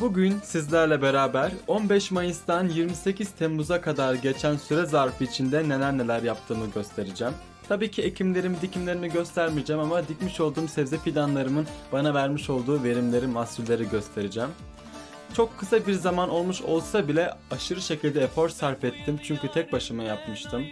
Bugün sizlerle beraber 15 Mayıs'tan 28 Temmuz'a kadar geçen süre zarfı içinde neler neler yaptığımı göstereceğim. Tabii ki ekimlerimi, dikimlerimi göstermeyeceğim ama dikmiş olduğum sebze fidanlarımın bana vermiş olduğu verimleri, mahsulleri göstereceğim. Çok kısa bir zaman olmuş olsa bile aşırı şekilde efor sarf ettim çünkü tek başıma yapmıştım.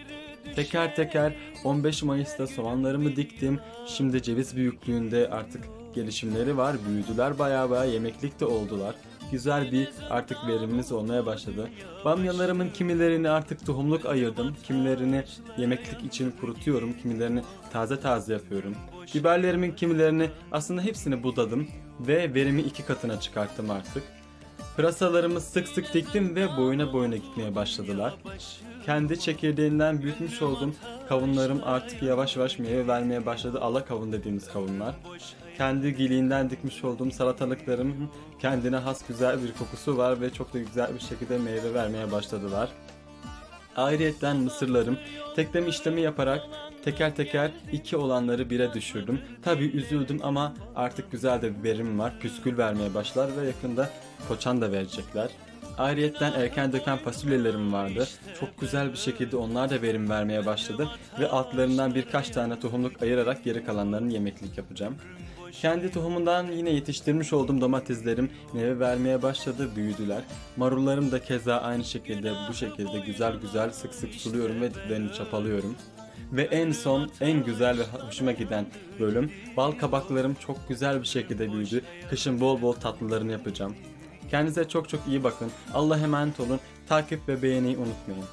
Teker teker 15 Mayıs'ta soğanlarımı diktim. Şimdi ceviz büyüklüğünde artık gelişimleri var. Büyüdüler bayağı bayağı yemeklik de oldular. Güzel bir artık verimimiz olmaya başladı. Bamyalarımın kimilerini artık tohumluk ayırdım. Kimilerini yemeklik için kurutuyorum. Kimilerini taze taze yapıyorum. Biberlerimin kimilerini aslında hepsini budadım. Ve verimi iki katına çıkarttım artık. Pırasalarımı sık sık diktim ve boyuna boyuna gitmeye başladılar. Kendi çekirdeğinden büyütmüş olduğum kavunlarım artık yavaş yavaş meyve vermeye başladı. Ala kavun dediğimiz kavunlar. Kendi giliğinden dikmiş olduğum salatalıklarım kendine has güzel bir kokusu var ve çok da güzel bir şekilde meyve vermeye başladılar. Ayrıyetten mısırlarım tekleme işlemi yaparak teker teker iki olanları bire düşürdüm. Tabi üzüldüm ama artık güzel de bir var. Püskül vermeye başlar ve yakında koçan da verecekler. Ayrıyetten erken döken fasulyelerim vardı. Çok güzel bir şekilde onlar da verim vermeye başladı ve altlarından birkaç tane tohumluk ayırarak geri kalanlarını yemeklik yapacağım. Kendi tohumundan yine yetiştirmiş olduğum domateslerim meyve vermeye başladı, büyüdüler. Marullarım da keza aynı şekilde bu şekilde güzel güzel sık sık suluyorum ve diplerini çapalıyorum. Ve en son en güzel ve hoşuma giden bölüm bal kabaklarım çok güzel bir şekilde büyüdü. Kışın bol bol tatlılarını yapacağım. Kendinize çok çok iyi bakın. Allah'a emanet olun. Takip ve beğeniyi unutmayın.